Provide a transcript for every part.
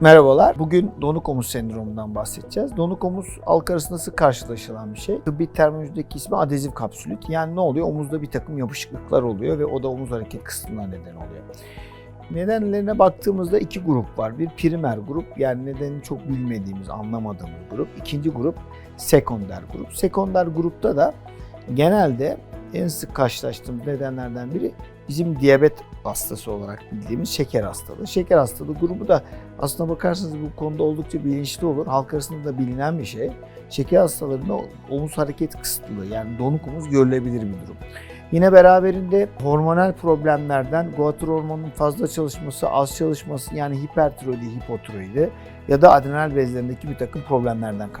Merhabalar. Bugün donuk omuz sendromundan bahsedeceğiz. Donuk omuz halk arasında sık karşılaşılan bir şey. Tıbbi terminolojideki ismi adezif kapsülit. Yani ne oluyor? Omuzda bir takım yapışıklıklar oluyor ve o da omuz hareket kısıtlığına neden oluyor. Nedenlerine baktığımızda iki grup var. Bir primer grup yani nedenini çok bilmediğimiz, anlamadığımız grup. İkinci grup sekonder grup. Sekonder grupta da genelde en sık karşılaştığımız nedenlerden biri bizim diyabet hastası olarak bildiğimiz şeker hastalığı. Şeker hastalığı grubu da aslına bakarsanız bu konuda oldukça bilinçli olur. Halk arasında da bilinen bir şey. Şeker hastalarında omuz hareket kısıtlılığı yani donuk omuz görülebilir bir durum. Yine beraberinde hormonal problemlerden guatr hormonunun fazla çalışması, az çalışması yani hipertiroidi, hipotiroidi ya da adrenal bezlerindeki bir takım problemlerden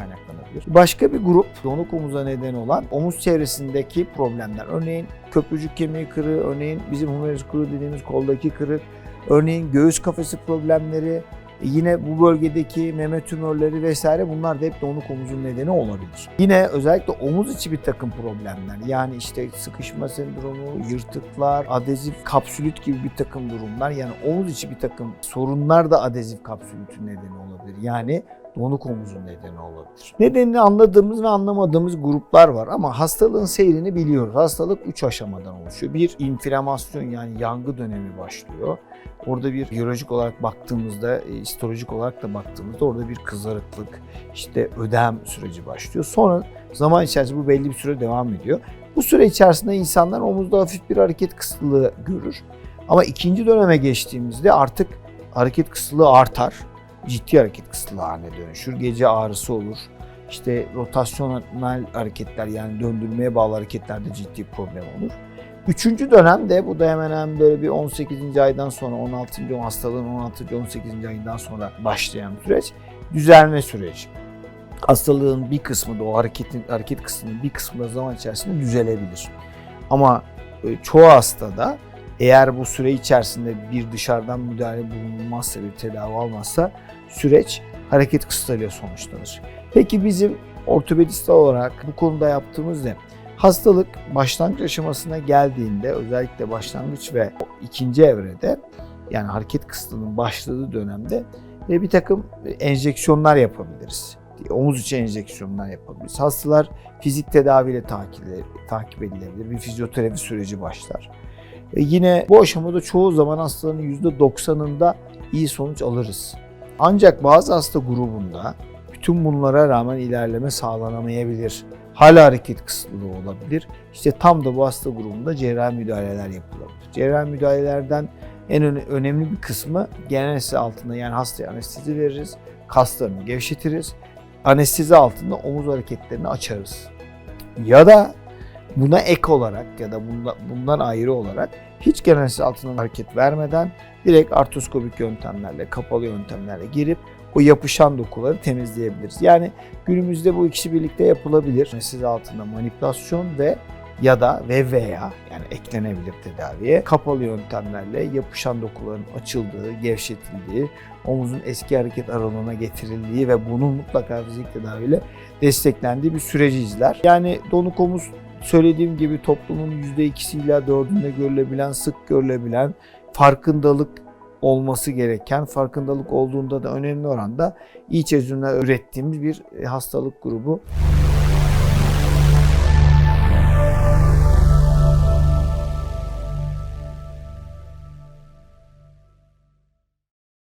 kaynaklanabilir. Başka bir grup donuk omuza neden olan omuz çevresindeki problemler. Örneğin köprücük kemiği kırığı, örneğin bizim humerus kırığı dediğimiz koldaki kırık, örneğin göğüs kafesi problemleri, Yine bu bölgedeki meme tümörleri vesaire bunlar da hep donuk omuzun nedeni olabilir. Yine özellikle omuz içi bir takım problemler yani işte sıkışma sendromu, yırtıklar, adezif kapsülit gibi bir takım durumlar yani omuz içi bir takım sorunlar da adezif kapsülitin nedeni olabilir. Yani donuk omuzun nedeni olabilir. Nedenini anladığımız ve anlamadığımız gruplar var ama hastalığın seyrini biliyoruz. Hastalık 3 aşamadan oluşuyor. Bir inflamasyon yani yangı dönemi başlıyor. Orada bir biyolojik olarak baktığımızda, e, histolojik olarak da baktığımızda orada bir kızarıklık, işte ödem süreci başlıyor. Sonra zaman içerisinde bu belli bir süre devam ediyor. Bu süre içerisinde insanlar omuzda hafif bir hareket kısıtlılığı görür. Ama ikinci döneme geçtiğimizde artık hareket kısıtlığı artar. Ciddi hareket kısıtlığı haline dönüşür. Gece ağrısı olur. İşte rotasyonel hareketler yani döndürmeye bağlı hareketlerde ciddi problem olur. Üçüncü dönem de bu da hemen hemen böyle bir 18. aydan sonra 16. hastalığın 16. 18. ayından sonra başlayan süreç düzelme süreci. Hastalığın bir kısmı da o hareketin hareket kısmının bir kısmı da zaman içerisinde düzelebilir. Ama e, çoğu hastada eğer bu süre içerisinde bir dışarıdan müdahale bulunmazsa, bir tedavi almazsa süreç hareket kısıtlığıyla sonuçlanır. Peki bizim ortopedist olarak bu konuda yaptığımız ne? Hastalık başlangıç aşamasına geldiğinde özellikle başlangıç ve ikinci evrede yani hareket kısıtlığının başladığı dönemde ve bir takım enjeksiyonlar yapabiliriz. Omuz içi enjeksiyonlar yapabiliriz. Hastalar fizik tedaviyle takip edilebilir. Bir fizyoterapi süreci başlar. E yine bu aşamada çoğu zaman hastaların %90'ında iyi sonuç alırız. Ancak bazı hasta grubunda bütün bunlara rağmen ilerleme sağlanamayabilir. Hala hareket kısıtlılığı olabilir. İşte tam da bu hasta grubunda cerrahi müdahaleler yapılabilir. Cerrahi müdahalelerden en öne- önemli bir kısmı genel altında yani hastaya anestezi veririz, kaslarını gevşetiriz. Anestezi altında omuz hareketlerini açarız. Ya da buna ek olarak ya da bundan, bundan ayrı olarak hiç genel anestezi altından hareket vermeden direkt artroskopik yöntemlerle, kapalı yöntemlerle girip o yapışan dokuları temizleyebiliriz. Yani günümüzde bu ikisi birlikte yapılabilir. Anestezi altında manipülasyon ve ya da ve veya yani eklenebilir tedaviye kapalı yöntemlerle yapışan dokuların açıldığı, gevşetildiği, omuzun eski hareket aralığına getirildiği ve bunun mutlaka fizik tedaviyle desteklendiği bir süreci izler. Yani donuk omuz söylediğim gibi toplumun %2'si ila 4'ünde görülebilen, sık görülebilen, farkındalık olması gereken, farkındalık olduğunda da önemli oranda iyi çözümler ürettiğimiz bir hastalık grubu.